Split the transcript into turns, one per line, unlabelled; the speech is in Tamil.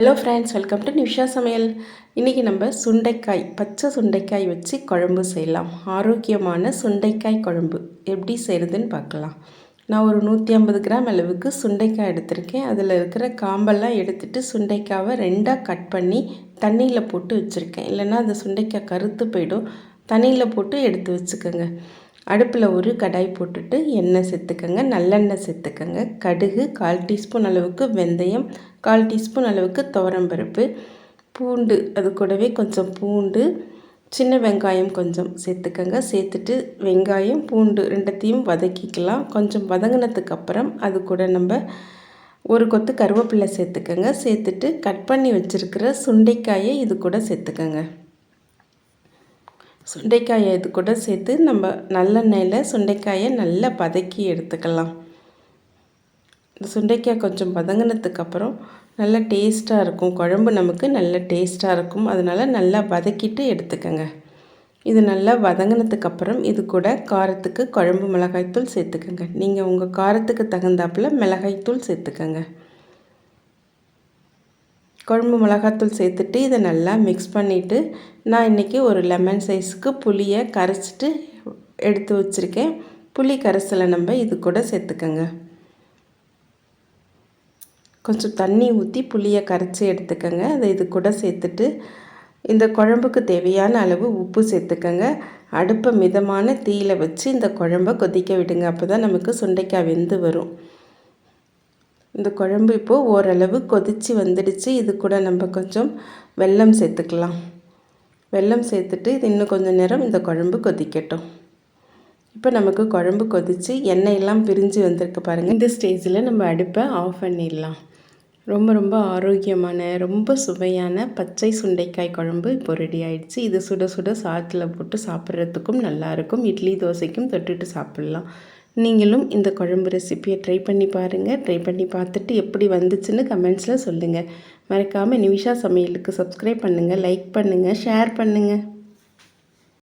Hello friends welcome to Nisha சமையல் இன்றைக்கி நம்ம சுண்டைக்காய் பச்சை சுண்டைக்காய் வச்சு குழம்பு செய்யலாம். ஆரோக்கியமான சுண்டைக்காய் குழம்பு. எப்படி செய்கிறதுன்னு பார்க்கலாம். நான் ஒரு நூற்றி ஐம்பது கிராம் அளவுக்கு சுண்டைக்காய் எடுத்திருக்கேன். அதில் இருக்கிற காம்பெல்லாம் எடுத்துகிட்டு சுண்டைக்காவை ரெண்டாக கட் பண்ணி தண்ணியில் போட்டு வச்சுருக்கேன். இல்லைன்னா அந்த சுண்டைக்காய் கருத்து போயிடும். தண்ணியில் போட்டு எடுத்து வச்சுக்கோங்க. அடுப்பில் ஒரு கடாய் போட்டுட்டு எண்ணெய் சேர்த்துக்கங்க நல்லெண்ணெய் சேர்த்துக்கங்க. கடுகு கால் டீஸ்பூன் அளவுக்கு வெந்தயம் கால் டீஸ்பூன் அளவுக்கு துவரம்பருப்பு பூண்டு அது கூடவே கொஞ்சம் பூண்டு சின்ன வெங்காயம் கொஞ்சம் சேர்த்துக்கங்க. சேர்த்துட்டு வெங்காயம் பூண்டு ரெண்டத்தையும் வதக்கிக்கலாம். கொஞ்சம் வதங்கினதுக்கப்புறம் அது கூட நம்ம ஒரு கொத்து கருவேப்பிலை சேர்த்துக்கங்க. சேர்த்துட்டு கட் பண்ணி வச்சுருக்கிற சுண்டைக்காயை இது கூட சேர்த்துக்கங்க. சுண்டைக்காயை இது கூட சேர்த்து நம்ம நல்லெண்ணெயில் சுண்டைக்காயை நல்லா பதக்கி எடுத்துக்கலாம். இந்த சுண்டைக்காய் கொஞ்சம் பதங்கினதுக்கப்புறம் நல்லா டேஸ்ட்டாக இருக்கும். குழம்பு நமக்கு நல்ல டேஸ்ட்டாக இருக்கும். அதனால் நல்லா வதக்கிட்டு எடுத்துக்கோங்க. இது நல்லா வதங்கினதுக்கப்புறம் இது கூட காரத்துக்கு குழம்பு மிளகாய்த்தூள் சேர்த்துக்கோங்க. நீங்கள் உங்கள் காரத்துக்கு தகுந்தாப்பில் மிளகாய்த்தூள் சேர்த்துக்கோங்க. குழம்பு மிளகாத்தூள் சேர்த்துட்டு இதை நல்லா மிக்ஸ் பண்ணிவிட்டு நான் இன்றைக்கி ஒரு லெமன் சைஸுக்கு புளியை கரைச்சிட்டு எடுத்து வச்சுருக்கேன். புளி கரைசலை நம்ம இது கூட சேர்த்துக்கோங்க. கொஞ்சம் தண்ணி ஊற்றி புளியை கரைச்சி எடுத்துக்கோங்க. அதை இது கூட சேர்த்துட்டு இந்த குழம்புக்கு தேவையான அளவு உப்பு சேர்த்துக்கோங்க. அடுப்பை மிதமான தீயில் வச்சு இந்த குழம்பை கொதிக்க விடுங்க. அப்போ தான் நமக்கு சுண்டைக்காய் வெந்து வரும். இந்த குழம்பு இப்போது ஓரளவு கொதித்து வந்துடுச்சு. இது கூட நம்ம கொஞ்சம் வெல்லம் சேர்த்துக்கலாம். வெல்லம் சேர்த்துட்டு இது இன்னும் கொஞ்சம் நேரம் இந்த குழம்பு கொதிக்கட்டும். இப்போ நமக்கு குழம்பு கொதித்து எண்ணெயெல்லாம் பிரிஞ்சு வந்திருக்கு பாருங்கள் இந்த ஸ்டேஜில் நம்ம அடுப்பை ஆஃப் பண்ணிடலாம். ரொம்ப ரொம்ப ஆரோக்கியமான ரொம்ப சுவையான பச்சை சுண்டைக்காய் குழம்பு இப்போ ரெடி ஆயிடுச்சு. இது சுட சுட சாத்தில் போட்டு சாப்பிட்றதுக்கும் நல்லாயிருக்கும் இட்லி தோசைக்கும் தொட்டுட்டு சாப்பிட்லாம். நீங்களும் இந்த குழம்பு ரெசிப்பியை ட்ரை பண்ணி பாருங்கள் ட்ரை பண்ணி பார்த்துட்டு எப்படி வந்துச்சுன்னு கமெண்ட்ஸில் சொல்லுங்கள் மறக்காமல் நிமிஷா சமையலுக்கு சப்ஸ்கிரைப் பண்ணுங்கள் லைக் பண்ணுங்கள் ஷேர் பண்ணுங்கள்